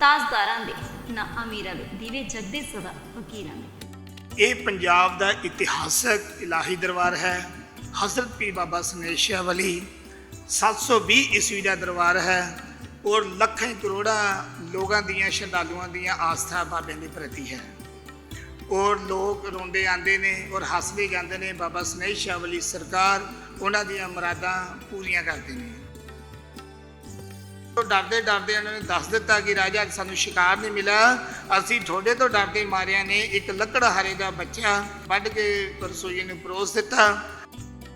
ਤਾਜਦਾਰਾਂ ਦੇ ਨਾ ਅਮੀਰਾਂ ਦੇ, ਦੀਵੇ ਜਗਦੇ ਸਦਾ ਫਕੀਰਾਂ ਦੇ। ਇਹ ਪੰਜਾਬ ਦਾ ਇਤਿਹਾਸਕ ਇਲਾਹੀ ਦਰਬਾਰ ਹੈ। ਹਜ਼ਰਤ ਪੀਰ ਬਾਬਾ ਸਨੇਸ਼ਾ ਵਲੀ 720 ਈਸਵੀ ਦਾ ਦਰਬਾਰ ਹੈ ਔਰ ਲੱਖਾਂ ਕਰੋੜਾਂ ਲੋਕਾਂ ਦੀਆਂ, ਸ਼ਰਧਾਲੂਆਂ ਦੀਆਂ ਆਸਥਾ ਬਾਬੇ ਦੇ ਪ੍ਰਤੀ ਹੈ। ਔਰ ਲੋਕ ਰੋਂਦੇ ਆਂਦੇ ਨੇ ਔਰ ਹੱਸਦੇ ਜਾਂਦੇ ਨੇ। ਬਾਬਾ ਸਨੇਸ਼ਾ ਵਲੀ ਸਰਕਾਰ ਉਹਨਾਂ ਦੀਆਂ ਮੁਰਾਦਾਂ ਪੂਰੀਆਂ ਕਰਦੇ ਨੇ। ਤੋਂ ਡਰਦੇ ਡਰਦੇ ਉਹਨਾਂ ਨੇ ਦੱਸ ਦਿੱਤਾ ਕਿ ਰਾਜਾ ਸਾਨੂੰ ਸ਼ਿਕਾਰ ਨਹੀਂ ਮਿਲਿਆ। ਅਸੀਂ ਤੁਹਾਡੇ ਤੋਂ ਡਰਦੇ ਮਾਰਿਆ ਨੇ, ਇੱਕ ਲੱਕੜ ਲੱਕੜਹਾਰੇ ਦਾ ਬੱਚਾ ਵੱਢ ਕੇ ਰਸੋਈ ਨੂੰ ਪਰੋਸ ਦਿੱਤਾ।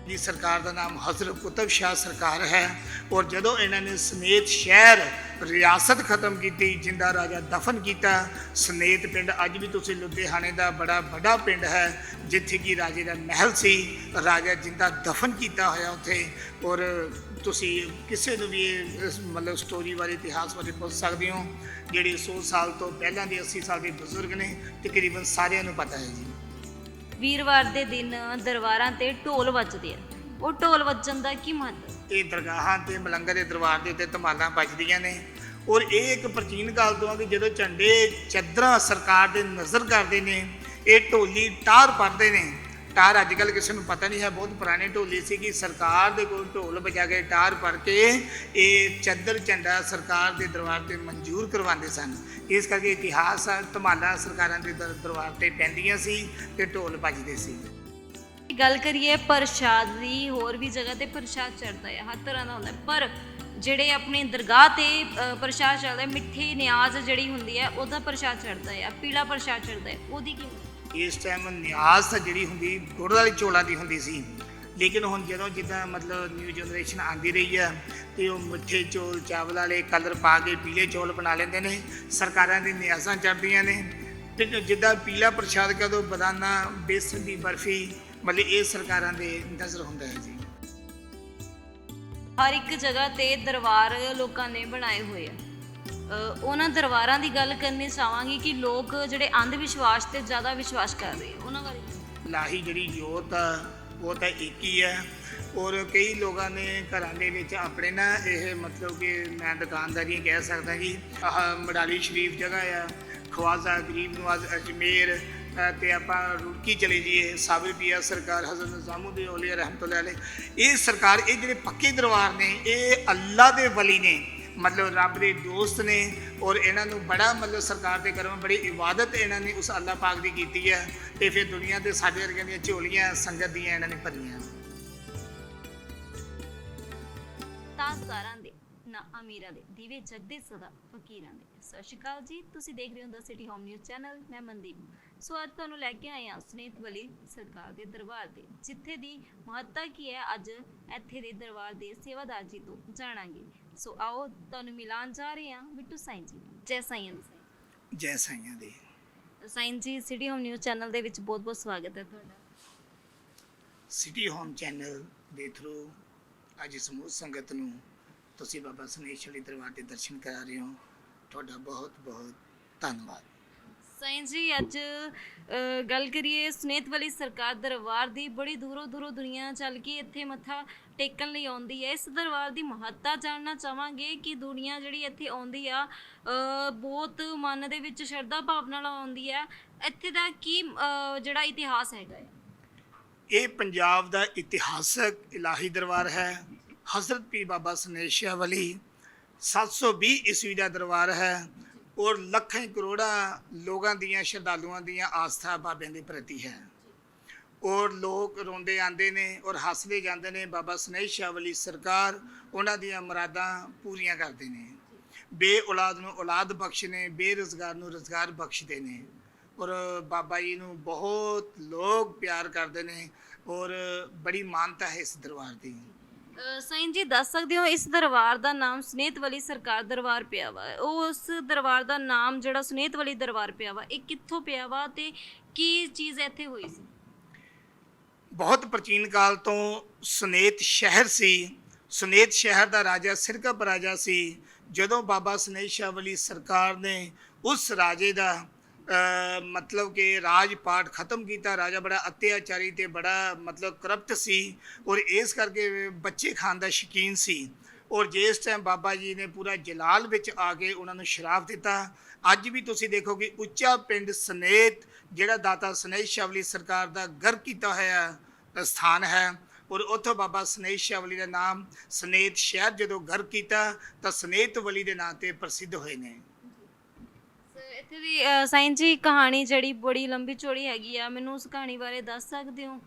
ਦੀ ਸਰਕਾਰ ਦਾ ਨਾਮ ਹਜ਼ਰਤ ਕੁਤਬ ਸ਼ਾਹ ਸਰਕਾਰ ਹੈ। ਔਰ ਜਦੋਂ ਇਹਨਾਂ ਨੇ ਸਨੇਤ ਸ਼ਹਿਰ ਰਿਆਸਤ ਖਤਮ ਕੀਤੀ, ਜਿੰਦਾ ਰਾਜਾ ਦਫਨ ਕੀਤਾ ਸਨੇਤ ਪਿੰਡ ਅੱਜ ਵੀ ਤੁਸੀਂ ਲੁਧਿਆਣੇ ਦਾ ਬੜਾ ਵੱਡਾ ਪਿੰਡ ਹੈ, ਜਿੱਥੇ ਕਿ ਰਾਜੇ ਦਾ ਮਹਿਲ ਸੀ, ਰਾਜਾ ਜਿੰਦਾ ਦਫਨ ਕੀਤਾ ਹੋਇਆ ਉੱਥੇ। ਔਰ ਤੁਸੀਂ ਕਿਸੇ ਨੂੰ ਵੀ ਇਸ ਮਤਲਬ ਸਟੋਰੀ ਬਾਰੇ ਇਤਿਹਾਸ ਬਾਰੇ ਪੁੱਛ ਸਕਦੇ ਹੋ ਜਿਹੜੇ 100 ਸਾਲ ਤੋਂ ਪਹਿਲਾਂ ਦੇ 80 ਸਾਲ ਦੇ ਬਜ਼ੁਰਗ ਨੇ ਤਕਰੀਬਨ ਸਾਰਿਆਂ ਨੂੰ ਪਤਾ ਹੈ ਜੀ। ਵੀਰਵਾਰ ਦੇ ਦਿਨ ਦਰਬਾਰਾਂ ਤੇ ਢੋਲ ਵੱਜਦੇ ਆ। ਉਹ ਢੋਲ ਵੱਜਣ ਦਾ ਕੀ ਮਹੱਤਵ? ਇਹ ਦਰਗਾਹਾਂ ਤੇ ਮਲੰਗਰ ਦੇ ਦਰਬਾਰ ਦੇ ਉੱਤੇ ਧਮਾਲਾਂ ਵੱਜਦੀਆਂ ਨੇ। ਔਰ ਇਹ ਇੱਕ ਪ੍ਰਾਚੀਨ ਕਾਲ ਤੋਂ ਆ ਕਿ ਜਦੋਂ ਝੰਡੇ ਚੱਦਰਾਂ ਸਰਕਾਰ ਦੇ ਨਜ਼ਰ ਕਰਦੇ ਨੇ ਇਹ ਢੋਲੀ ਟਾਰ ਪੜਦੇ ਨੇ ਟਾਰ ਅੱਜ ਕੱਲ ਕਿਸੇ ਨੂੰ ਪਤਾ ਨਹੀਂ ਹੈ, ਬਹੁਤ ਪੁਰਾਣੇ ਢੋਲੀ ਸੀ ਕਿ ਸਰਕਾਰ ਦੇ ਕੋਲ ਢੋਲ ਵਜਾ ਕੇ ਟਾਰ ਭਰ ਕੇ ਇਹ ਚੱਦਰ ਝੰਡਾ ਸਰਕਾਰ ਦੇ ਦਰਬਾਰ ਤੇ ਮਨਜ਼ੂਰ ਕਰਵਾਉਂਦੇ ਸਨ। ਇਸ ਕਰਕੇ ਇਤਿਹਾਸ, ਧਮਾਲਾ ਸਰਕਾਰਾਂ ਦੇ ਦਰ- ਦਰਬਾਰ ਤੇ ਪੈਂਦੀਆਂ ਸੀ ਤੇ ਢੋਲ ਵੱਜਦੇ ਸੀ। ਗੱਲ ਕਰੀਏ ਪ੍ਰਸ਼ਾਦ ਦੀ, ਹੋਰ ਵੀ ਜਗ੍ਹਾ ਤੇ ਪ੍ਰਸ਼ਾਦ ਚੜਦਾ ਹੈ ਹਰ ਤਰ੍ਹਾਂ ਦਾ ਹੁੰਦਾ ਪਰ ਜਿਹੜੇ ਆਪਣੇ ਦਰਗਾਹ ਤੇ ਪ੍ਰਸ਼ਾਦ ਚੜਦਾ ਹੈ ਮਿੱਠੀ ਨਿਆਜ਼ ਜਿਹੜੀ ਹੁੰਦੀ ਹੈ ਉਹਦਾ ਪ੍ਰਸ਼ਾਦ ਚੜਦਾ ਹੈ ਪੀਲਾ ਪ੍ਰਸ਼ਾਦ ਚੜਦਾ ਹੈ ਉਹਦੀ ਕੀ ਇਸ ਟਾਈਮ ਨਿਆਜ਼ ਤਾਂ ਜਿਹੜੀ ਹੁੰਦੀ, ਗੁੜ ਵਾਲੀ ਚੋਲਾਂ ਦੀ ਹੁੰਦੀ ਸੀ। ਲੇਕਿਨ ਹੁਣ ਜਦੋਂ ਜਿੱਦਾਂ ਮਤਲਬ ਨਿਊ ਜਨਰੇਸ਼ਨ ਆਂਦੀ ਰਹੀ ਆ ਤੇ ਉਹ ਮਿੱਠੇ ਚੌਲ, ਚਾਵਲ ਵਾਲੇ ਕਲਰ ਪਾ ਕੇ ਪੀਲੇ ਚੌਲ ਬਣਾ ਲੈਂਦੇ ਨੇ। ਸਰਕਾਰਾਂ ਦੀ ਨਿਆਜ਼ਾਂ ਚੱਲਦੀਆਂ ਨੇ। ਤੇ ਜਿੱਦਾਂ ਪੀਲਾ ਪ੍ਰਸ਼ਾਦ ਕਦੋਂ ਬਦਾਨਾ, ਬੇਸਨ ਦੀ ਬਰਫੀ, ਮਤਲਬ ਇਹ ਸਰਕਾਰਾਂ ਦੇ ਨਜ਼ਰ ਹੁੰਦਾ ਹੈ ਜੀ। ਹਰ ਇੱਕ ਜਗ੍ਹਾ ਤੇ ਦਰਬਾਰ ਲੋਕਾਂ ਨੇ ਬਣਾਏ ਹੋਏ ਆ। ਉਹਨਾਂ ਦਰਬਾਰਾਂ ਦੀ ਗੱਲ ਕਰਨੀ ਚਾਹਾਂਗੀ ਕਿ ਲੋਕ ਜਿਹੜੇ ਅੰਧ ਵਿਸ਼ਵਾਸ ਤੇ ਜ਼ਿਆਦਾ ਵਿਸ਼ਵਾਸ ਕਰ ਰਹੇ ਉਹਨਾਂ ਬਾਰੇ ਲਾਹੀ ਜਿਹੜੀ ਜੋਤ ਆ, ਉਹ ਤਾਂ ਇੱਕ ਹੀ ਆ। ਔਰ ਕਈ ਲੋਕਾਂ ਨੇ ਘਰਾਂ ਦੇ ਵਿੱਚ ਆਪਣੇ ਨਾ ਇਹ ਮਤਲਬ ਕਿ ਮੈਂ ਦੁਕਾਨਦਾਰੀ ਕਹਿ ਸਕਦਾ ਕਿ ਆਹ ਮੜਾਲੀ ਸ਼ਰੀਫ ਜਗ੍ਹਾ ਆ, ਖਵਾਜ਼ਾ, ਗਰੀਬ ਨਵਾਜ਼, ਅਜਮੇਰ ਤੇ ਆਪਾਂ ਰੁੜਕੀ ਚਲੇ ਜਾਈਏ ਸਾਬਰ ਪੀਆ ਸਰਕਾਰ ਹਜ਼ਰਤ ਨਿਜ਼ਾਮੁਦੀਨ ਔਲੀਆ ਰਹਿਮਤੁਲਾਹ ਇਹ ਸਰਕਾਰ, ਇਹ ਜਿਹੜੇ ਪੱਕੇ ਦਰਬਾਰ ਨੇ, ਇਹ ਅੱਲਾ ਦੇ ਵਲੀ ਨੇ। ਮਤਲਬ ਰੱਬ ਦੇ ਦੋਸਤ ਨੇ ਔਰ ਇਹਨਾਂ ਨੂੰ ਬੜਾ ਮਤਲਬ ਸਰਕਾਰ ਦੇ ਕਰਮ ਬੜੀ ਇਬਾਦਤ ਇਹਨਾਂ ਨੇ ਉਸ ਅੱਲਾਹ ਪਾਕ ਦੀ ਕੀਤੀ ਹੈ ਤੇ ਫਿਰ ਦੁਨੀਆ ਦੇ ਸਾਡੇ ਵਰਗਿਆਂ ਦੀਆਂ ਝੋਲੀਆਂ ਸੰਗਤ ਦੀਆਂ ਇਹਨਾਂ ਨੇ ਭਰੀਆਂ। ਤਾਜਦਾਰਾਂ ਦੇ, ਨਾ ਅਮੀਰਾਂ ਦੇ, ਦੀਵੇ ਜਗਦੇ ਸਦਾ ਫਕੀਰਾਂ ਦੇ। ਸਤਿ ਸ਼੍ਰੀ ਅਕਾਲ ਜੀ, ਤੁਸੀਂ ਦੇਖ ਰਹੇ ਹੋ the city home news channel ਮੈਂ ਮਨਦੀਪ। ਸੋ ਅੱਜ ਤੁਹਾਨੂੰ ਲੈ ਕੇ ਆਏ ਹਾਂ ਸੁਨੀਤ ਵਲੀ ਸਰਕਾਰ ਦੇ ਦਰਬਾਰ ਦੇ ਜਿੱਥੇ ਦੀ ਮਹੱਤਤਾ ਕੀ ਹੈ, ਅੱਜ ਇੱਥੇ ਦੇ ਦਰਬਾਰ ਦੇ ਸੇਵਾਦਾਰ ਜੀ ਤੋਂ ਜਾਣਾਂਗੇ। ਸੋ ਆਓ ਤੁਹਾਨੂੰ ਮਿਲਾਨ ਜਾ ਰਹੇ ਹਾਂ ਬਿੱਟੂ ਸਾਈਂ ਜੀ ਸਾਈਂ ਜੀ। ਜੈ ਸਾਈਆਂ ਦੇ ਸਾਈਂ ਜੀ ਸਿਟੀ ਹੋਮ ਨਿਊਜ਼ ਚੈਨਲ ਦੇ ਵਿੱਚ ਬਹੁਤ-ਬਹੁਤ ਸਵਾਗਤ ਹੈ ਤੁਹਾਡਾ। ਸਿਟੀ ਹੋਮ ਚੈਨਲ ਦੇ ਥਰੂ ਅੱਜ ਸਮੂਹ ਸੰਗਤ ਨੂੰ ਤੁਸੀਂ ਬਾਬਾ ਸਨੇਸ਼ਵਰੀ ਦਰਬਾਰ ਦੇ ਦਰਸ਼ਨ ਕਰਾ ਰਹੇ ਹੋ। ਤੁਹਾਡਾ ਬਹੁਤ ਬਹੁਤ ਧੰਨਵਾਦ। ਸਾਈਂ ਜੀ ਅੱਜ ਅ, ਗੱਲ ਕਰੀਏ ਸੁਨੇਤ ਵਾਲੀ ਸਰਕਾਰ ਦਰਬਾਰ ਦੀ ਬੜੀ ਦੂਰੋਂ ਦੂਰੋਂ ਦੁਨੀਆ ਚੱਲ ਕੇ ਇੱਥੇ ਮੱਥਾ ਟੇਕਣ ਲਈ ਆਉਂਦੀ ਹੈ। ਇਸ ਦਰਬਾਰ ਦੀ ਮਹੱਤਤਾ ਜਾਣਨਾ ਚਾਹਾਂਗੇ ਕਿ ਦੁਨੀਆ ਜਿਹੜੀ ਇੱਥੇ ਆਉਂਦੀ ਆ ਬਹੁਤ ਮਨ ਦੇ ਵਿੱਚ ਸ਼ਰਧਾ ਭਾਵਨਾ ਨਾਲ ਆਉਂਦੀ ਹੈ। ਇੱਥੇ ਦਾ ਕੀ ਜਿਹੜਾ ਇਤਿਹਾਸ ਹੈਗਾ ਹੈ? ਇਹ ਪੰਜਾਬ ਦਾ ਇਤਿਹਾਸਕ ਇਲਾਹੀ ਦਰਬਾਰ ਹੈ। ਹਜ਼ਰਤ ਪੀਰ ਬਾਬਾ ਸਨੇਸ਼ਾ ਵਲੀ 720 ਈਸਵੀ ਦਾ ਦਰਬਾਰ ਹੈ ਔਰ ਲੱਖਾਂ ਕਰੋੜਾਂ ਲੋਕਾਂ ਦੀਆਂ, ਸ਼ਰਧਾਲੂਆਂ ਦੀਆਂ ਆਸਥਾ ਬਾਬਿਆਂ ਦੇ ਪ੍ਰਤੀ ਹੈ। ਔਰ ਲੋਕ ਰੋਂਦੇ ਆਂਦੇ ਨੇ ਔਰ ਹੱਸਦੇ ਜਾਂਦੇ ਨੇ ਬਾਬਾ ਸਨੇਸ਼ਾ ਵਲੀ ਸਰਕਾਰ ਉਹਨਾਂ ਦੀਆਂ ਮੁਰਾਦਾਂ ਪੂਰੀਆਂ ਕਰਦੇ ਨੇ। ਬੇ ਔਲਾਦ ਨੂੰ ਔਲਾਦ ਬਖਸ਼ਨੇ ਬੇਰੁਜ਼ਗਾਰ ਨੂੰ ਰੁਜ਼ਗਾਰ ਬਖਸ਼ਦੇ ਨੇ ਔਰ ਬਾਬਾ ਜੀ ਨੂੰ ਬਹੁਤ ਲੋਕ ਪਿਆਰ ਕਰਦੇ ਨੇ ਔਰ ਬੜੀ ਮਾਨਤਾ ਹੈ ਇਸ ਦਰਬਾਰ ਦੀ। ਅ, ਸਾਈਂ ਜੀ ਦੱਸ ਸਕਦੇ ਹੋ ਇਸ ਦਰਬਾਰ ਦਾ ਨਾਮ ਸੁਨੇਤ ਵਾਲੀ ਸਰਕਾਰ ਦਰਬਾਰ ਪਿਆ ਵਾ? ਉਹ ਉਸ ਦਰਬਾਰ ਦਾ ਨਾਮ ਜਿਹੜਾ ਸੁਨੇਤ ਵਾਲੀ ਦਰਬਾਰ ਪਿਆ ਵਾ ਇਹ ਕਿੱਥੋਂ ਪਿਆ ਵਾ ਤੇ ਕੀ ਚੀਜ਼ ਇੱਥੇ ਹੋਈ ਸੀ? ਬਹੁਤ ਪ੍ਰਾਚੀਨ ਕਾਲ ਤੋਂ ਸੁਨੇਤ ਸ਼ਹਿਰ ਸੀ। ਸੁਨੇਤ ਸ਼ਹਿਰ ਦਾ ਰਾਜਾ ਸਿਰਕਪ ਰਾਜਾ ਸੀ। ਜਦੋਂ ਬਾਬਾ ਸੁਨੇਤ ਸ਼ਾਹ ਵਲੀ ਸਰਕਾਰ ਨੇ ਉਸ ਰਾਜੇ ਦਾ ਮਤਲਬ ਕਿ ਰਾਜ ਪਾਠ ਖਤਮ ਕੀਤਾ, ਰਾਜਾ ਬੜਾ ਅਤਿਆਚਾਰੀ ਤੇ ਬੜਾ ਮਤਲਬ ਕਰਪਟ ਸੀ ਔਰ ਇਸ ਕਰਕੇ ਬੱਚੇ ਖਾਣ ਦਾ ਸ਼ੌਕੀਨ ਸੀ। ਔਰ ਜਿਸ ਟਾਈਮ ਬਾਬਾ ਜੀ ਨੇ ਪੂਰਾ ਜਲਾਲ ਵਿੱਚ ਆ ਕੇ ਉਹਨਾਂ ਨੂੰ ਸ਼ਰਾਫ ਦਿੱਤਾ ਅੱਜ ਵੀ ਤੁਸੀਂ ਦੇਖੋਗੇ ਉੱਚਾ ਪਿੰਡ ਸਨੇਤ ਜਿਹੜਾ ਦਾਤਾ ਸਨੇਹ ਸ਼ਵਲੀ ਸਰਕਾਰ ਦਾ ਗਰ ਕੀਤਾ ਹੋਇਆ ਸਥਾਨ ਹੈ। ਔਰ ਉੱਥੋਂ ਬਾਬਾ ਸਨੇਹ ਸ਼ਵਲੀ ਦਾ ਨਾਮ ਸਨੇਤ ਸ਼ਹਿਰ ਜਦੋਂ ਗਰ ਕੀਤਾ ਤਾਂ ਸਨੇਤ ਵਲੀ ਦੇ ਨਾਂ ਤੇ ਪ੍ਰਸਿੱਧ ਹੋਏ ਨੇ। ਇੱਥੇ ਦੀ ਸਾਈਂ ਜੀ ਕਹਾਣੀ ਜਿਹੜੀ ਬੜੀ ਲੰਬੀ ਚੌੜੀ ਹੈਗੀ ਆ ਮੈਨੂੰ ਉਸ ਕਹਾਣੀ ਬਾਰੇ ਦੱਸ ਸਕਦੇ ਹੋ?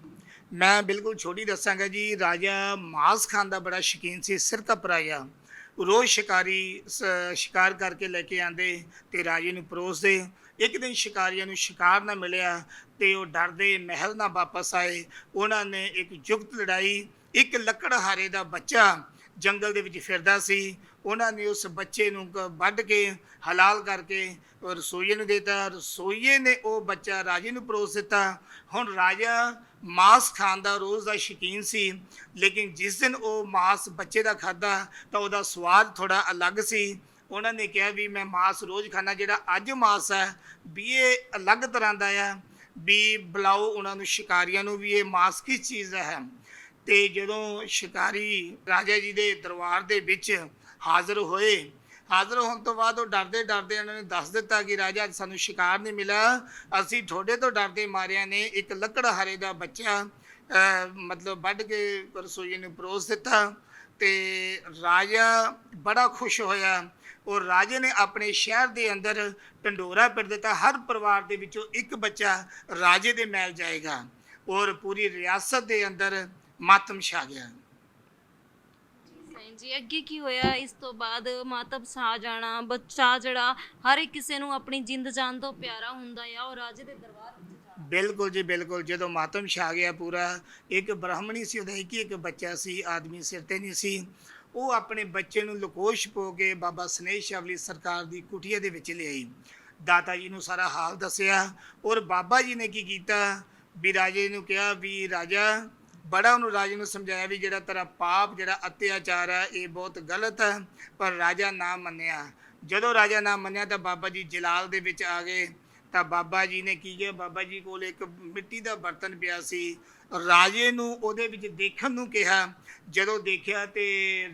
ਮੈਂ ਬਿਲਕੁਲ ਛੋਟੀ ਦੱਸਾਂਗਾ ਜੀ। ਰਾਜਾ ਮਾਸ ਖਾਨ ਦਾ ਬੜਾ ਸ਼ੌਕੀਨ ਸੀ ਸਿਰਕਪ ਰੋਜ਼ ਸ਼ਿਕਾਰੀ ਸ- ਸ਼ਿਕਾਰ ਕਰਕੇ ਲੈ ਕੇ ਆਂਦੇ ਤੇ ਰਾਜੇ ਨੂੰ ਪਰੋਸਦੇ। ਇੱਕ ਦਿਨ ਸ਼ਿਕਾਰੀਆਂ ਨੂੰ ਸ਼ਿਕਾਰ ਨਾ ਮਿਲਿਆ ਤੇ ਉਹ ਡਰਦੇ ਮਹਿਲ ਨਾ ਵਾਪਸ ਆਏ। ਉਹਨਾਂ ਨੇ ਇੱਕ ਜੁਗਤ ਲੜਾਈ, ਇੱਕ ਲੱਕੜਹਾਰੇ ਦਾ ਬੱਚਾ ਜੰਗਲ ਦੇ ਵਿੱਚ ਫਿਰਦਾ ਸੀ। ਉਹਨਾਂ ਨੇ ਉਸ ਬੱਚੇ ਨੂੰ ਕ- ਵੱਢ ਕੇ ਹਲਾਲ ਕਰਕੇ ਰਸੋਈਏ ਨੂੰ ਦਿੱਤਾ। ਰਸੋਈਏ ਨੇ ਉਹ ਬੱਚਾ ਰਾਜੇ ਨੂੰ ਪਰੋਸ ਦਿੱਤਾ। ਹੁਣ ਰਾਜਾ ਮਾਸ ਖਾਣ ਦਾ ਰੋਜ਼ ਦਾ ਸ਼ੌਕੀਨ ਸੀ, ਲੇਕਿਨ ਜਿਸ ਦਿਨ ਉਹ ਮਾਸ ਬੱਚੇ ਦਾ ਖਾਦਾ ਤਾਂ ਉਹਦਾ ਸਵਾਦ ਥੋੜਾ ਅਲੱਗ ਸੀ। ਉਹਨਾਂ ਨੇ ਕਿਹਾ ਵੀ ਮੈਂ ਮਾਸ ਰੋਜ਼ ਖਾਣਾ ਜਿਹੜਾ ਅੱਜ ਮਾਸ ਹੈ, ਵੀ ਇਹ ਅਲੱਗ ਤਰ੍ਹਾਂ ਦਾ ਆ ਵੀ ਬੁਲਾਓ ਉਹਨਾਂ ਨੂੰ, ਸ਼ਿਕਾਰੀਆਂ ਨੂੰ ਵੀ ਇਹ ਮਾਸ ਕਿਸ ਚੀਜ਼ ਦਾ ਹੈ। ਤੇ ਜਦੋਂ ਸ਼ਿਕਾਰੀ ਰਾਜਾ ਜੀ ਦੇ ਦਰਬਾਰ ਦੇ ਵਿੱਚ ਹਾਜ਼ਰ ਹੋਏ ਹਾਜ਼ਰ ਹੋਣ ਤੋਂ ਬਾਅਦ ਉਹ ਡਰਦੇ ਡਰਦੇ ਉਹਨਾਂ ਨੇ ਦੱਸ ਦਿੱਤਾ ਕਿ ਰਾਜਾ ਸਾਨੂੰ ਸ਼ਿਕਾਰ ਨਹੀਂ ਮਿਲਿਆ। ਅਸੀਂ ਤੁਹਾਡੇ ਤੋਂ ਡਰਦੇ ਮਾਰਿਆਂ ਨੇ। ਇੱਕ ਲੱਕੜਹਾਰੇ ਦਾ ਬੱਚਾ ਮਤਲਬ ਵੱਢ ਕੇ ਰਸੋਈ ਨੂੰ ਪਰੋਸ ਦਿੱਤਾ ਤੇ ਰਾਜਾ ਬੜਾ ਖੁਸ਼ ਹੋਇਆ। ਔਰ ਰਾਜੇ ਨੇ ਆਪਣੇ ਸ਼ਹਿਰ ਦੇ ਅੰਦਰ ਢੰਡੋਰਾ ਪਿੜ ਦਿੱਤਾ। ਹਰ ਪਰਿਵਾਰ ਦੇ ਵਿੱਚੋਂ ਇੱਕ ਬੱਚਾ ਰਾਜੇ ਦੇ ਮਹਿਲ ਜਾਏਗਾ ਔਰ ਪੂਰੀ ਰਿਆਸਤ ਦੇ ਅੰਦਰ ਮਾਤਮ ਛਾ ਗਿਆ। ਸਾਈਂ ਅੱਗੇ ਕੀ ਹੋਇਆ? ਇਸ ਤੋਂ ਬਾਅਦ ਮਾਤਬ ਸਾ ਜਾਣਾ, ਬੱਚਾ ਜਿਹੜਾ, ਹਰ ਇੱਕ ਕਿਸੇ ਨੂੰ ਆਪਣੀ ਜਿੰਦ ਜਾਨ ਤੋਂ ਪਿਆਰਾ ਹੁੰਦਾ ਆ ਉਹ ਰਾਜੇ ਦੇ ਦਰਬਾਰ ਵਿੱਚ ਜਾਣਾ ਬਿਲਕੁਲ ਜੀ, ਬਿਲਕੁਲ। ਜਦੋਂ ਮਾਤਮ ਛਾ ਗਿਆ ਪੂਰਾ, ਇੱਕ ਬ੍ਰਾਹਮਣੀ ਸੀ ਉਹਦਾ, ਇੱਕ ਇੱਕ ਬੱਚਾ ਸੀ, ਆਦਮੀ ਸਿਰ ਤੇ ਨਹੀਂ ਸੀ। ਉਹ ਆਪਣੇ ਬੱਚੇ ਨੂੰ ਲਕੋਸ਼ ਪੋ ਕੇ ਬਾਬਾ ਸਨੇਹ ਸ਼ਵਲੀ ਸਰਕਾਰ ਦੀ ਕੁਟੀਆ ਦੇ ਵਿੱਚ ਲਿਆਈ। ਦਾਤਾ ਜੀ ਨੂੰ ਸਾਰਾ ਹਾਲ ਦੱਸਿਆ ਔਰ ਬਾਬਾ ਜੀ ਨੇ ਕੀ ਕੀਤਾ? ਵੀ ਰਾਜੇ ਨੂੰ ਕਿਹਾ, ਵੀ ਰਾਜਾ ਬੜਾ ਉਹਨੂੰ ਰਾਜੇ ਨੂੰ ਸਮਝਾਇਆ ਵੀ ਜਿਹੜਾ ਤੇਰਾ ਪਾਪ, ਜਿਹੜਾ ਅਤਿਆਚਾਰ ਹੈ, ਇਹ ਬਹੁਤ ਗਲਤ ਹੈ, ਪਰ ਰਾਜਾ ਨਾ ਮੰਨਿਆ। ਜਦੋਂ ਰਾਜਾ ਨਾ ਮੰਨਿਆ ਤਾਂ ਬਾਬਾ ਜੀ ਜਲਾਲ ਦੇ ਵਿੱਚ ਆ ਗਏ। ਤਾਂ ਬਾਬਾ ਜੀ ਨੇ ਕੀ ਕਿਹਾ? ਬਾਬਾ ਜੀ ਕੋਲ ਇੱਕ ਮਿੱਟੀ ਦਾ ਬਰਤਨ ਪਿਆ ਸੀ। ਰਾਜੇ ਨੂੰ ਉਹਦੇ ਵਿੱਚ ਦੇਖਣ ਨੂੰ ਕਿਹਾ। ਜਦੋਂ ਦੇਖਿਆ ਤੇ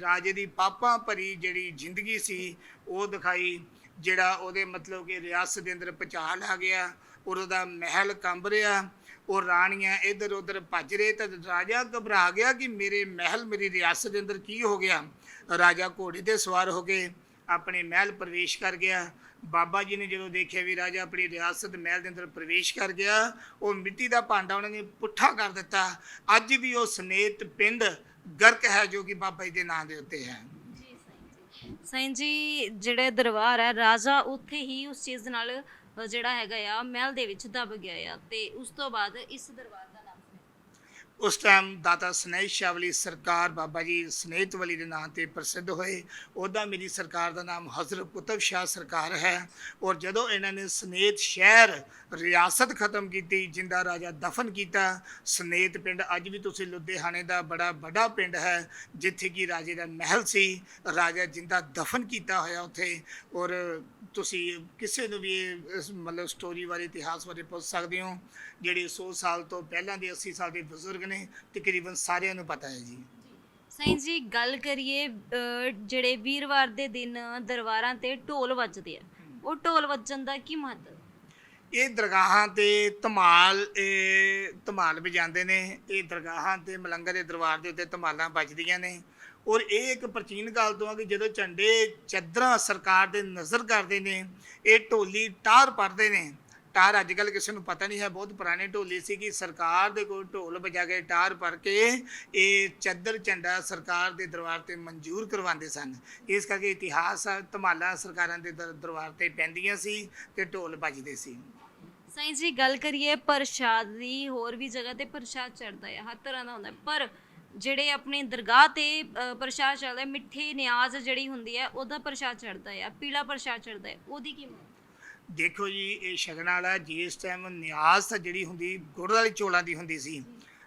ਰਾਜੇ ਦੀ ਪਾਪਾਂ ਭਰੀ ਜਿਹੜੀ ਜ਼ਿੰਦਗੀ ਸੀ, ਉਹ ਦਿਖਾਈ, ਜਿਹੜਾ ਉਹਦੇ ਮਤਲਬ ਕਿ ਰਿਆਸਤ ਦੇ ਅੰਦਰ ਪਚਾਲ ਆ ਗਿਆ ਉਹਦਾ ਮਹਿਲ ਕੰਬ ਰਿਹਾ। ਉਹ ਰਾਣੀਆਂ ਇੱਧਰ ਉਧਰ ਭੱਜ ਰਹੇ ਤਾਂ ਰਾਜਾ ਘਬਰਾ ਗਿਆ ਕਿ ਮੇਰੇ ਮਹਿਲ, ਮੇਰੀ ਰਿਆਸਤ ਦੇ ਅੰਦਰ ਕੀ ਹੋ ਗਿਆ? ਰਾਜਾ ਘੋੜੇ ਤੇ ਸਵਾਰ ਹੋ ਕੇ ਆਪਣੇ ਮਹਿਲ ਪ੍ਰਵੇਸ਼ ਕਰ ਗਿਆ। ਬਾਬਾ ਜੀ ਨੇ ਜਦੋਂ ਦੇਖਿਆ ਵੀ ਰਾਜਾ ਆਪਣੀ ਰਿਆਸਤ ਮਹਿਲ ਦੇ ਅੰਦਰ ਪ੍ਰਵੇਸ਼ ਕਰ ਗਿਆ, ਉਹ ਮਿੱਟੀ ਦਾ ਭਾਂਡਾ ਉਹਨਾਂ ਨੇ ਪੁੱਠਾ ਕਰ ਦਿੱਤਾ। ਅੱਜ ਵੀ ਉਹ ਸਨੇਤ ਪਿੰਡ ਗਰਕ ਹੈ ਜੋ ਕਿ ਬਾਬਾ ਜੀ ਦੇ ਨਾਂ ਦੇ ਉੱਤੇ ਹੈ। ਜੀ, ਸਾਈਂ ਜੀ। ਜਿਹੜੇ ਦਰਬਾਰ ਹੈ, ਰਾਜਾ ਉੱਥੇ ਹੀ ਉਸ ਚੀਜ਼ ਨਾਲ ਜਿਹੜਾ ਹੈਗਾ ਆ, ਮਹਿਲ ਦੇ ਵਿੱਚ ਦਬ ਗਿਆ ਆ ਤੇ ਉਸ ਤੋਂ ਬਾਅਦ ਇਸ ਦਰਬਾਰ ਉਸ ਟਾਈਮ ਦਾਤਾ ਸਨੇਹ ਸ਼ਾਵਲੀ ਸਰਕਾਰ ਬਾਬਾ ਜੀ ਸਨੇਤ ਵਲੀ ਦੇ ਨਾਂ ਤੇ ਪ੍ਰਸਿੱਧ ਹੋਏ। ਉਹਦਾ ਮੇਰੀ ਸਰਕਾਰ ਦਾ ਨਾਮ ਹਜ਼ਰਤ ਕੁਤਬ ਸ਼ਾਹ ਸਰਕਾਰ ਹੈ ਔਰ ਜਦੋਂ ਇਹਨਾਂ ਨੇ ਸਨੇਤ ਸ਼ਹਿਰ ਰਿਆਸਤ ਖਤਮ ਕੀਤੀ, ਜਿੰਦਾ ਰਾਜਾ ਦਫਨ ਕੀਤਾ ਸਨੇਤ ਪਿੰਡ ਅੱਜ ਵੀ ਤੁਸੀਂ ਲੁਧਿਆਣੇ ਦਾ ਬੜਾ ਵੱਡਾ ਪਿੰਡ ਹੈ, ਜਿੱਥੇ ਕਿ ਰਾਜੇ ਦਾ ਮਹਿਲ ਸੀ, ਰਾਜਾ ਜਿੰਦਾ ਦਫਨ ਕੀਤਾ ਹੋਇਆ ਉੱਥੇ ਔਰ ਤੁਸੀਂ ਕਿਸੇ ਨੂੰ ਵੀ ਮਤਲਬ ਸਟੋਰੀ ਬਾਰੇ ਇਤਿਹਾਸ ਬਾਰੇ ਪੁੱਛ ਸਕਦੇ ਹੋ, ਜਿਹੜੇ 100 ਸਾਲ ਤੋਂ ਪਹਿਲਾਂ ਦੇ 80 ਸਾਲ ਦੇ ਬਜ਼ੁਰਗ ਨੇ ਤਕਰੀਬਨ ਸਾਰਿਆਂ ਨੂੰ ਪਤਾ ਹੈ ਜੀ। ਸਾਈਂ ਜੀ ਗੱਲ ਕਰੀਏ ਜਿਹੜੇ ਵੀਰਵਾਰ ਦੇ ਦਿਨ ਦਰਬਾਰਾਂ ਤੇ ਢੋਲ ਵੱਜਦੇ ਆ ਉਹ ਢੋਲ ਵੱਜਣ ਦਾ ਕੀ ਮਹੱਤਵ? ਇਹ ਦਰਗਾਹਾਂ ਤੇ ਧਮਾਲ ਇਹ ਧਮਾਲ ਵਜਾਉਂਦੇ ਨੇ ਇਹ ਦਰਗਾਹਾਂ ਤੇ ਮਲੰਗਰ ਦੇ ਦਰਬਾਰ ਦੇ ਉੱਤੇ ਧਮਾਲਾਂ ਵੱਜਦੀਆਂ ਨੇ। ਔਰ ਇਹ ਇੱਕ ਪ੍ਰਾਚੀਨ ਕਾਲ ਤੋਂ ਆ ਕਿ ਜਦੋਂ ਝੰਡੇ ਚੱਦਰਾਂ ਸਰਕਾਰ ਦੇ ਨਜ਼ਰ ਕਰਦੇ ਨੇ ਇਹ ਢੋਲੀ ਟਾਰ ਪੜਦੇ ਨੇ ਟਾਰ ਅੱਜ ਕੱਲ ਕਿਸੇ ਨੂੰ ਪਤਾ ਨਹੀਂ ਹੈ ਬਹੁਤ ਪੁਰਾਣੇ ਢੋਲੀ ਸੀ ਕਿ ਸਰਕਾਰ ਦੇ ਕੋਲ ਢੋਲ ਵਜਾ ਕੇ ਟਾਰ ਭਰ ਕੇ ਇਹ ਚੱਦਰ ਝੰਡਾ ਸਰਕਾਰ ਦੇ ਦਰਬਾਰ ਤੇ ਮਨਜ਼ੂਰ ਕਰਵਾਉਂਦੇ ਸਨ। ਇਸ ਕਰਕੇ ਇਤਿਹਾਸ ਆ, ਧਮਾਲਾਂ ਸਰਕਾਰਾਂ ਦੇ ਦਰ- ਦਰਬਾਰ ਤੇ ਪੈਂਦੀਆਂ ਸੀ ਤੇ ਢੋਲ ਵੱਜਦੇ ਸੀ। ਸਾਈਂ ਜੀ ਗੱਲ ਕਰੀਏ ਪ੍ਰਸ਼ਾਦ ਦੀ ਹੋਰ ਵੀ ਜਗ੍ਹਾ ਤੇ ਪ੍ਰਸ਼ਾਦ ਚੜਦਾ ਹੈ ਹਰ ਤਰ੍ਹਾਂ ਦਾ ਹੁੰਦਾ ਪਰ ਜਿਹੜੇ ਆਪਣੇ ਦਰਗਾਹ ਤੇ ਪ੍ਰਸ਼ਾਦ ਚੜਦਾ ਮਿੱਠੇ ਨਿਆਜ਼ ਜਿਹੜੀ ਹੁੰਦੀ ਹੈ ਉਹਦਾ ਪ੍ਰਸ਼ਾਦ ਚੜਦਾ ਹੈ ਪੀਲਾ ਪ੍ਰਸ਼ਾਦ ਚੜਦਾ ਹੈ ਉਹਦੀ ਕੀ ਦੇਖੋ ਜੀ, ਇਹ ਸ਼ਗਨ ਵਾਲਾ ਜਿਸ ਟਾਈਮ ਨਿਆਜ਼ ਤਾਂ ਜਿਹੜੀ ਹੁੰਦੀ, ਗੁੜ ਵਾਲੀ ਚੋਲਾਂ ਦੀ ਹੁੰਦੀ ਸੀ।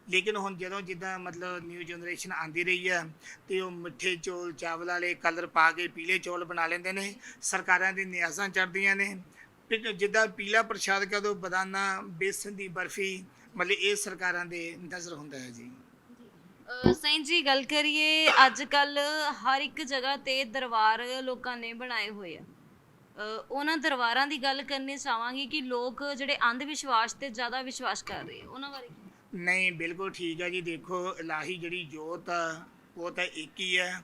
ਲੇਕਿਨ ਹੁਣ ਜਦੋਂ ਜਿੱਦਾਂ ਮਤਲਬ ਨਿਊ ਜਨਰੇਸ਼ਨ ਆਂਦੀ ਰਹੀ ਆ ਤੇ ਉਹ ਮਿੱਠੇ ਚੌਲ, ਚਾਵਲ ਵਾਲੇ ਕਲਰ ਪਾ ਕੇ ਪੀਲੇ ਚੌਲ ਬਣਾ ਲੈਂਦੇ ਨੇ, ਸਰਕਾਰਾਂ ਦੀ ਨਿਆਜ਼ਾਂ ਚੜਦੀਆਂ ਨੇ। ਜਿੱਦਾਂ ਪੀਲਾ ਪ੍ਰਸ਼ਾਦ ਕਦੋਂ ਬਦਾਨਾ, ਬੇਸਨ ਦੀ ਬਰਫੀ, ਮਤਲਬ ਇਹ ਸਰਕਾਰਾਂ ਦੇ ਨਜ਼ਰ ਹੁੰਦਾ ਹੈ ਜੀ। ਅਹ ਜੀ, ਗੱਲ ਕਰੀਏ ਅੱਜ ਕੱਲ ਹਰ ਇੱਕ ਜਗ੍ਹਾ ਤੇ ਦਰਬਾਰ ਲੋਕਾਂ ਨੇ ਬਣਾਏ ਹੋਏ ਆ। ਉਹਨਾਂ ਦਰਬਾਰਾਂ ਦੀ ਗੱਲ ਕਰਨੀ ਚਾਹਾਂਗੀ ਕਿ ਲੋਕ ਜਿਹੜੇ ਅੰਧ ਵਿਸ਼ਵਾਸ ਤੇ ਜ਼ਿਆਦਾ ਵਿਸ਼ਵਾਸ ਕਰ ਰਹੇ ਆ ਉਹਨਾਂ ਬਾਰੇ ਨਹੀਂ ਬਿਲਕੁਲ ਠੀਕ ਹੈ ਜੀ। ਦੇਖੋ ਇਲਾਹੀ ਜਿਹੜੀ ਜੋਤ ਆ ਉਹ ਤਾਂ ਇੱਕ ਹੀ ਹੈ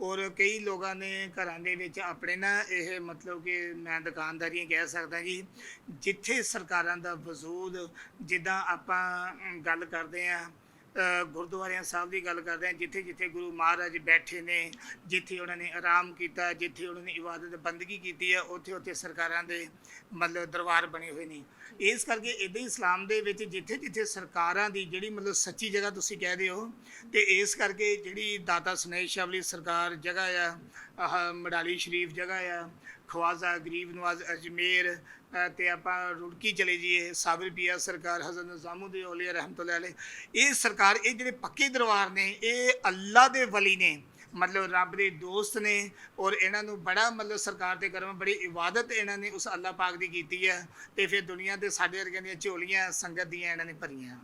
ਔਰ ਕਈ ਲੋਕਾਂ ਨੇ ਘਰਾਂ ਦੇ ਵਿੱਚ ਆਪਣੇ ਨਾ ਇਹ ਮਤਲਬ ਕਿ ਮੈਂ ਦੁਕਾਨਦਾਰੀਆਂ ਕਹਿ ਸਕਦਾ ਜੀ ਜਿੱਥੇ ਸਰਕਾਰਾਂ ਦਾ ਵਜੂਦ ਜਿੱਦਾਂ ਆਪਾਂ ਅਮ, ਗੱਲ ਕਰਦੇ ਆ ਗੁਰਦੁਆਰਿਆਂ ਸਾਹਿਬ ਦੀ ਗੱਲ ਕਰਦੇ ਹਾਂ, ਜਿੱਥੇ ਜਿੱਥੇ ਗੁਰੂ ਮਹਾਰਾਜ ਬੈਠੇ ਨੇ, ਜਿੱਥੇ ਉਹਨਾਂ ਨੇ ਆਰਾਮ ਕੀਤਾ, ਜਿੱਥੇ ਉਹਨਾਂ ਨੇ ਇਬਾਦਤ ਬੰਦਗੀ ਕੀਤੀ ਹੈ, ਉੱਥੇ ਉੱਥੇ ਸਰਕਾਰਾਂ ਦੇ ਮਤਲਬ ਦਰਬਾਰ ਬਣੇ ਹੋਏ ਨੇ। ਇਸ ਕਰਕੇ ਇਦਾਂ ਹੀ ਇਸਲਾਮ ਦੇ ਵਿੱਚ ਜਿੱਥੇ ਜਿੱਥੇ ਸਰਕਾਰਾਂ ਦੀ ਜਿਹੜੀ ਮਤਲਬ ਸੱਚੀ ਜਗ੍ਹਾ ਤੁਸੀਂ ਕਹਿ ਹੋ, ਤੇ ਇਸ ਕਰਕੇ ਜਿਹੜੀ ਦਾਤਾ ਸਨੇਹ ਸ਼ਾਹ ਸਰਕਾਰ ਜਗ੍ਹਾ ਆ, ਆਹ ਮੜਾਲੀ ਸ਼ਰੀਫ ਜਗ੍ਹਾ ਆ ਖਵਾਜ਼ਾ ਗਰੀਬ ਨਵਾਜ਼ ਅਜਮੇਰ ਤੇ ਆਪਾਂ ਰੁੜਕੀ ਚਲੇ ਜਾਈਏ, ਸਾਬਰ ਪੀਆ ਸਰਕਾਰ, ਹਜ਼ਰਤ ਨਿਜ਼ਾਮੁਦੀਨ ਔਲੀਆ ਰਹਿਮਤੁਲਲਾਹ ਅਲੈਹ। ਇਹ ਸਰਕਾਰ, ਇਹ ਜਿਹੜੇ ਪੱਕੇ ਦਰਬਾਰ ਨੇ, ਇਹ ਅੱਲਾ ਦੇ ਵਲੀ ਨੇ, ਮਤਲਬ ਰੱਬ ਦੇ ਦੋਸਤ ਨੇ, ਔਰ ਇਹਨਾਂ ਨੂੰ ਬੜਾ ਮਤਲਬ ਸਰਕਾਰ ਤੇ ਕਰਮ, ਬੜੀ ਇਬਾਦਤ ਇਹਨਾਂ ਨੇ ਉਸ ਅੱਲਾ ਪਾਕ ਦੀ ਕੀਤੀ ਹੈ, ਤੇ ਫਿਰ ਦੁਨੀਆ ਦੇ ਸਾਡੇ ਵਰਗਿਆਂ ਦੀਆਂ ਝੋਲੀਆਂ, ਸੰਗਤ ਦੀਆਂ ਇਹਨਾਂ ਨੇ ਭਰੀਆਂ।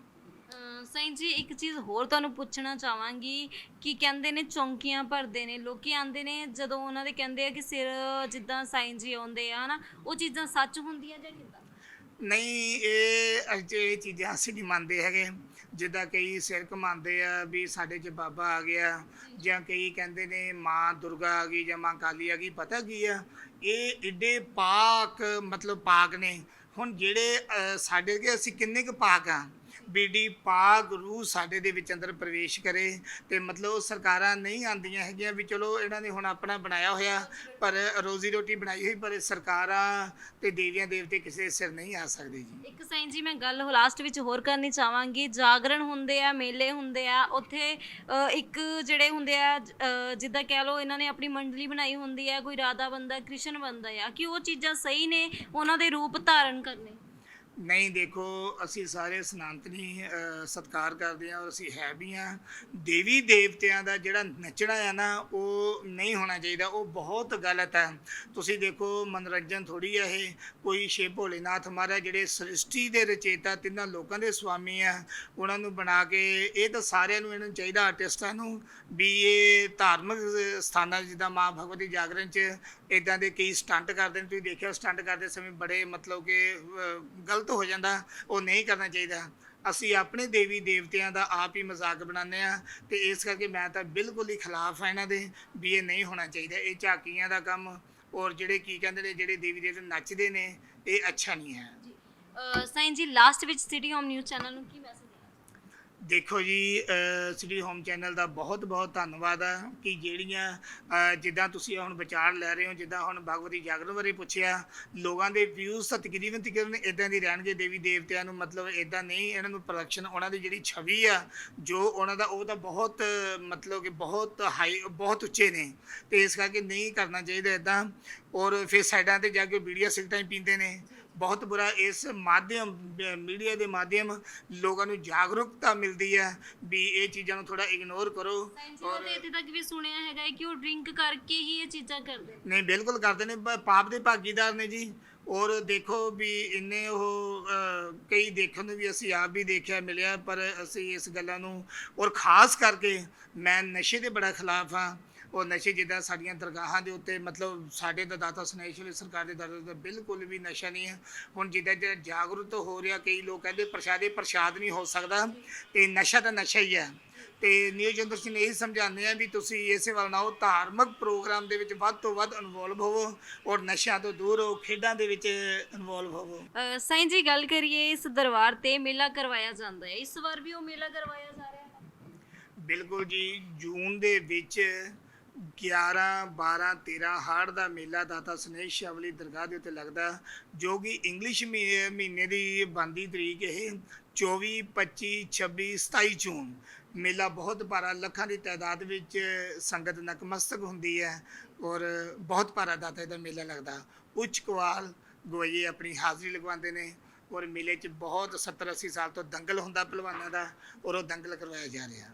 ਸਾਈਂ ਜੀ ਇੱਕ ਚੀਜ਼ ਹੋਰ ਤੁਹਾਨੂੰ ਪੁੱਛਣਾ ਚਾਹਾਂਗੀ ਕਿ ਕਹਿੰਦੇ ਨੇ ਚੌਂਕੀਆਂ ਭਰਦੇ ਨੇ ਲੋਕੀ ਆਂਦੇ ਨੇ ਜਦੋਂ ਉਹਨਾਂ ਦੇ ਕਹਿੰਦੇ ਆ ਕਿ ਸਿਰ ਜਿੱਦਾਂ ਸਾਈਂ ਜੀ ਆਉਂਦੇ ਆ ਹਨਾ ਉਹ ਚੀਜ਼ਾਂ ਸੱਚ ਹੁੰਦੀਆਂ ਜਾਂ ਕਿੱਦਾਂ? ਨਹੀਂ ਇਹ ਅਜੇ ਚੀਜ਼ਾਂ ਅਸੀਂ ਨਹੀਂ ਮੰਨਦੇ ਹੈਗੇ। ਜਿੱਦਾਂ ਕਈ ਸਿਰ ਘਮਾਉਂਦੇ ਆ ਵੀ ਸਾਡੇ 'ਚ ਬਾਬਾ ਆ ਗਿਆ ਜਾਂ ਕਈ ਕਹਿੰਦੇ ਨੇ ਮਾਂ ਦੁਰਗਾ ਆ ਗਈ ਜਾਂ ਮਾਂ ਕਾਲੀ ਆ ਗਈ ਪਤਾ ਕੀ ਆ? ਇਹ ਏਡੇ ਪਾਕ ਮਤਲਬ ਪਾਕ ਨੇ। ਹੁਣ ਜਿਹੜੇ ਅ, ਸਾਡੇ ਕੇ ਅਸੀਂ ਕਿੰਨੇ ਕੁ ਪਾਕ ਆ? ਬੀਡੀ ਪਾਕ ਰੂਹ ਸਾਡੇ ਦੇ ਵਿੱਚ ਅੰਦਰ ਪ੍ਰਵੇਸ਼ ਕਰੇ ਤੇ ਮਤਲਬ ਉਹ ਸਰਕਾਰਾਂ ਨਹੀਂ ਆਂਦੀਆਂ ਹੈਗੀਆਂ ਵੀ ਚਲੋ ਇਹਨਾਂ ਨੇ ਹੁਣ ਆਪਣਾ ਬਣਾਇਆ ਹੋਇਆ ਪਰ ਰੋਜ਼ੀ ਰੋਟੀ ਬਣਾਈ ਹੋਈ ਪਰ ਸਰਕਾਰਾਂ ਤੇ ਦੇਵੀਆਂ ਦੇਵਤੇ ਕਿਸੇ ਦੇ ਸਿਰ ਨਹੀਂ ਆ ਸਕਦੇ ਜੀ। ਇੱਕ ਸਾਈਂ ਜੀ ਮੈਂ ਗੱਲ ਲਾਸਟ ਵਿੱਚ ਹੋਰ ਕਰਨੀ ਚਾਹਾਂਗੀ ਜਾਗਰਣ ਹੁੰਦੇ ਆ ਮੇਲੇ ਹੁੰਦੇ ਆ ਉੱਥੇ ਅ, ਇੱਕ ਜਿਹੜੇ ਹੁੰਦੇ ਆ ਅ, ਜਿੱਦਾਂ ਕਹਿ ਲਓ ਇਹਨਾਂ ਨੇ ਆਪਣੀ ਮੰਡਲੀ ਬਣਾਈ ਹੁੰਦੀ ਹੈ ਕੋਈ ਰਾਧਾ ਬੰਦਾ ਕ੍ਰਿਸ਼ਨ ਬੰਦਾ ਆ ਕਿ ਉਹ ਚੀਜ਼ਾਂ ਸਹੀ ਨੇ ਉਹਨਾਂ ਦੇ ਰੂਪ ਧਾਰਨ ਕਰਨੇ। ਨਹੀਂ ਦੇਖੋ ਅਸੀਂ ਸਾਰੇ ਸਨਾਤਨੀ ਅ, ਸਤਿਕਾਰ ਕਰਦੇ ਹਾਂ ਔਰ ਅਸੀਂ ਹੈ ਵੀ ਹਾਂ। ਦੇਵੀ ਦੇਵਤਿਆਂ ਦਾ ਜਿਹੜਾ ਨੱਚਣਾ ਆ ਨਾ ਉਹ ਨਹੀਂ ਹੋਣਾ ਚਾਹੀਦਾ ਉਹ ਬਹੁਤ ਗਲਤ ਹੈ। ਤੁਸੀਂ ਦੇਖੋ ਮਨੋਰੰਜਨ ਥੋੜੀ ਹੈ ਇਹ। ਕੋਈ ਸ਼ੇ ਭੋਲੇਨਾਥ ਮਹਾਰਾਜ ਜਿਹੜੇ ਸ੍ਰਿਸ਼ਟੀ ਦੇ ਰਚੇਤਾ ਤਿੰਨਾਂ ਲੋਕਾਂ ਦੇ ਸਵਾਮੀ ਆ ਉਹਨਾਂ ਨੂੰ ਬਣਾ ਕੇ ਇਹ ਤਾਂ ਸਾਰਿਆਂ ਨੂੰ ਇਹਨਾਂ ਨੂੰ ਚਾਹੀਦਾ ਆਰਟਿਸਟਾਂ ਨੂੰ ਵੀ ਇਹ ਧਾਰਮਿਕ ਸਥਾਨਾਂ ਜਿੱਦਾਂ ਮਾਂ ਭਗਵਤੀ ਜਾਗਰਣ ਚ ਇਦਾਂ ਦੇ ਕਈ ਸਟੰਟ ਕਰਦੇ ਨੇ ਤੁਸੀਂ ਦੇਖਿਆ ਸਟੰਟ ਕਰਦੇ ਸਮੇਂ ਬੜੇ ਮਤਲਬ ਕਿ ਗਲਤ ਹੋ ਜਾਂਦਾ ਉਹ ਨਹੀਂ ਕਰਨਾ ਚਾਹੀਦਾ। ਅਸੀਂ ਆਪਣੇ ਦੇਵੀ ਦੇਵਤਿਆਂ ਦਾ ਆਪ ਹੀ ਮਜ਼ਾਕ ਬਣਾਉਂਦੇ ਆ ਤੇ ਇਸ ਕਰਕੇ ਮੈਂ ਤਾਂ ਬਿਲਕੁਲ ਹੀ ਖਿਲਾਫ ਆ ਇਹਨਾਂ ਦੇ ਵੀ ਇਹ ਨਹੀਂ ਹੋਣਾ ਚਾਹੀਦਾ। ਇਹ ਝਾਕੀਆਂ ਦਾ ਕੰਮ ਔਰ ਜਿਹੜੇ ਕੀ ਕਹਿੰਦੇ ਨੇ ਜਿਹੜੇ ਦੇਵੀ ਦੇਵਤੇ ਨੱਚਦੇ ਨੇ ਇਹ ਅੱਛਾ ਨਹੀਂ ਹੈ। ਅ, ਸਾਈਂ ਜੀ ਲਾਸਟ ਵਿੱਚ ਸਿਟੀ ਹੋਮ ਨਿਊਜ਼ ਚੈਨਲ ਨੂੰ ਕੀ ਮੈਸੇਜ ਦੇਖੋ ਜੀ ਸ੍ਰੀ ਹੋਮ ਚੈਨਲ ਦਾ ਬਹੁਤ ਬਹੁਤ ਧੰਨਵਾਦ ਆ ਕਿ ਜਿਹੜੀਆਂ ਜਿੱਦਾਂ ਤੁਸੀਂ ਹੁਣ ਵਿਚਾਰ ਲੈ ਰਹੇ ਹੋ, ਜਿੱਦਾਂ ਹੁਣ ਭਗਵਤੀ ਜਾਗਰਣ ਬਾਰੇ ਪੁੱਛਿਆ, ਲੋਕਾਂ ਦੇ ਵਿਊਜ਼ ਤਾਂ ਤਕਰੀਬਨ ਤਕਰੀਬਨ ਇਦਾਂ ਦੇ ਰਹਿਣਗੇ ਦੇਵੀ ਦੇਵਤਿਆਂ ਨੂੰ, ਮਤਲਬ ਇਦਾਂ ਨਹੀਂ, ਇਹਨਾਂ ਨੂੰ ਪ੍ਰੋਡਕਸ਼ਨ ਉਹਨਾਂ ਦੀ ਜਿਹੜੀ ਛਵੀ ਆ, ਜੋ ਉਹਨਾਂ ਦਾ, ਉਹ ਤਾਂ ਬਹੁਤ, ਮਤਲਬ ਕਿ ਬਹੁਤ ਹਾਈ ਬਹੁਤ ਉੱਚੇ ਨੇ। ਤੇ ਇਸ ਕਰਕੇ ਨਹੀਂ ਕਰਨਾ ਚਾਹੀਦਾ ਇਦਾਂ ਔਰ ਫਿਰ ਸਾਈਡਾਂ ਤੇ ਜਾ ਕੇ ਬੀੜੀਆਂ ਸਿਗਟਾਂ ਹੀ ਪੀਂਦੇ ਨੇ। ਬਹੁਤ ਬੁਰਾ ਇਸ ਮਾਧਿਅਮ ਮੀਡੀਆ ਦੇ ਮਾਧਿਅਮ ਲੋਕਾਂ ਨੂੰ ਜਾਗਰੂਕਤਾ ਮਿਲਦੀ ਹੈ ਵੀ ਇਹ ਚੀਜ਼ਾਂ ਨੂੰ ਥੋੜਾ ਇਗਨੋਰ ਕਰੋ ਜੀ ਉਹਦੇ ਇੱਥੇ ਤੱਕ ਵੀ ਸੁਣਿਆ ਹੈਗਾ ਕਿ ਉਹ ਡਰਿੰਕ ਕਰਕੇ ਹੀ ਇਹ ਚੀਜ਼ਾਂ ਕਰਦੇ ਨੇ। ਨਹੀਂ ਬਿਲਕੁਲ ਕਰਦੇ ਨੇ ਪਾਪ ਦੇ ਭਾਗੀਦਾਰ ਨੇ ਜੀ। ਔਰ ਦੇਖੋ ਵੀ ਇੰਨੇ ਉਹ ਕਈ ਦੇਖਣ ਨੂੰ ਵੀ ਅਸੀਂ ਆਪ ਵੀ ਦੇਖਿਆ ਮਿਲਿਆ ਪਰ ਅਸੀਂ ਇਸ ਗੱਲਾਂ ਨੂੰ ਔਰ ਖਾਸ ਕਰਕੇ ਮੈਂ ਨਸ਼ੇ ਦੇ ਬੜਾ ਖਿਲਾਫ ਹਾਂ। ਉਹ ਨਸ਼ੇ ਜਿੱਦਾਂ ਸਾਡੀਆਂ ਦਰਗਾਹਾਂ ਦੇ ਉੱਤੇ ਮਤਲਬ ਸਾਡੇ ਤਾਂ ਦਾਤਾ ਸਨੇਸ਼ਵਰੀ ਸਰਕਾਰ ਦੇ ਦਰ ਤੇ ਬਿਲਕੁਲ ਵੀ ਨਸ਼ਾ ਨਹੀਂ ਹੈ। ਹੁਣ ਜਿੱਦਾਂ ਜਿਹੜਾ ਜਾਗਰੂਕ ਹੋ ਰਿਹਾ ਕਈ ਲੋਕ ਕਹਿੰਦੇ ਪ੍ਰਸ਼ਾਦੇ ਪ੍ਰਸ਼ਾਦ ਨਹੀਂ ਹੋ ਸਕਦਾ ਤੇ ਨਸ਼ਾ ਤਾਂ ਨਸ਼ਾ ਹੀ ਹੈ। ਤੇ ਚੰਦਰ ਸਿੰਘ ਇਹ ਸਮਝਾਉਂਦੇ ਆ ਵੀ ਤੁਸੀਂ ਇਸੇ ਵੱਲ ਨਾ ਹੋ ਧਾਰਮਿਕ ਪ੍ਰੋਗਰਾਮ ਦੇ ਵਿੱਚ ਵੱਧ ਤੋਂ ਵੱਧ ਇਨਵੋਲਵ ਹੋਵੋ ਔਰ ਨਸ਼ਿਆਂ ਤੋਂ ਦੂਰ ਹੋ ਖੇਡਾਂ ਦੇ ਵਿੱਚ ਇਨਵੋਲਵ ਹੋਵੋ। ਸਾਈਂ ਜੀ ਗੱਲ ਕਰੀਏ ਇਸ ਦਰਬਾਰ ਤੇ ਮੇਲਾ ਕਰਵਾਇਆ ਜਾਂਦਾ ਹੈ। ਇਸ ਵਾਰ ਵੀ ਉਹ ਮੇਲਾ ਕਰਵਾਇਆ ਜਾ ਰਿਹਾ ਹੈ? ਬਿਲਕੁਲ ਜੀ ਜੂਨ ਦੇ ਵਿੱਚ 11 12 13 ਹਾੜ ਦਾ ਮੇਲਾ ਦਾਤਾ ਸਨੇਹ ਸ਼ਾਵਲੀ ਦਰਗਾਹ ਦੇ ਉੱਤੇ ਲੱਗਦਾ ਜੋ ਕਿ ਇੰਗਲਿਸ਼ ਮਹੀ- ਮਹੀਨੇ ਦੀ ਬੰਦੀ ਤਰੀਕ ਇਹ 24 25 26 27 ਜੂਨ। ਮੇਲਾ ਬਹੁਤ ਭਾਰਾ ਲੱਖਾਂ ਦੀ ਤਾਦਾਦ ਵਿੱਚ ਸੰਗਤ ਨਕਮਸਤਕ ਹੁੰਦੀ ਹੈ ਔਰ ਬਹੁਤ ਭਾਰਾ ਦਾਤਾ ਦਾ ਮੇਲਾ ਲੱਗਦਾ। ਉੱਚ ਕੁਆਲ ਗੋਈਏ ਆਪਣੀ ਹਾਜ਼ਰੀ ਲਗਵਾਉਂਦੇ ਨੇ ਔਰ ਮੇਲੇ 'ਚ ਬਹੁਤ 70 80 ਸਾਲ ਤੋਂ ਦੰਗਲ ਹੁੰਦਾ ਪਹਿਲਵਾਨਾਂ ਦਾ ਔਰ ਉਹ ਦੰਗਲ ਕਰਵਾਇਆ ਜਾ ਰਿਹਾ।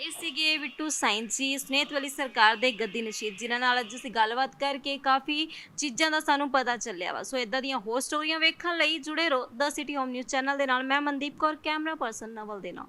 ਇਹ ਸੀਗੇ ਬਿੱਟੂ ਸਾਇੰਸ ਜੀ ਸਨੇਤ ਵਾਲੀ ਸਰਕਾਰ ਦੇ ਗੱਦੀ ਨਸ਼ੀਦ, ਜਿਨ੍ਹਾਂ ਨਾਲ ਅੱਜ ਅਸੀਂ ਗੱਲਬਾਤ ਕਰਕੇ ਕਾਫੀ ਚੀਜ਼ਾਂ ਦਾ ਸਾਨੂੰ ਪਤਾ ਚੱਲਿਆ ਵਾ। ਸੋ ਇਦਾਂ ਦੀਆਂ ਹੋਰ ਸਟੋਰੀਆਂ ਵੇਖਣ ਲਈ ਜੁੜੇ ਰਹੋ the city home news channel ਦੇ ਨਾਲ। ਮੈਂ ਮਨਦੀਪ ਕੌਰ, ਕੈਮਰਾ ਪਰਸਨ ਨਵਲ ਦੇ ਨਾਲ।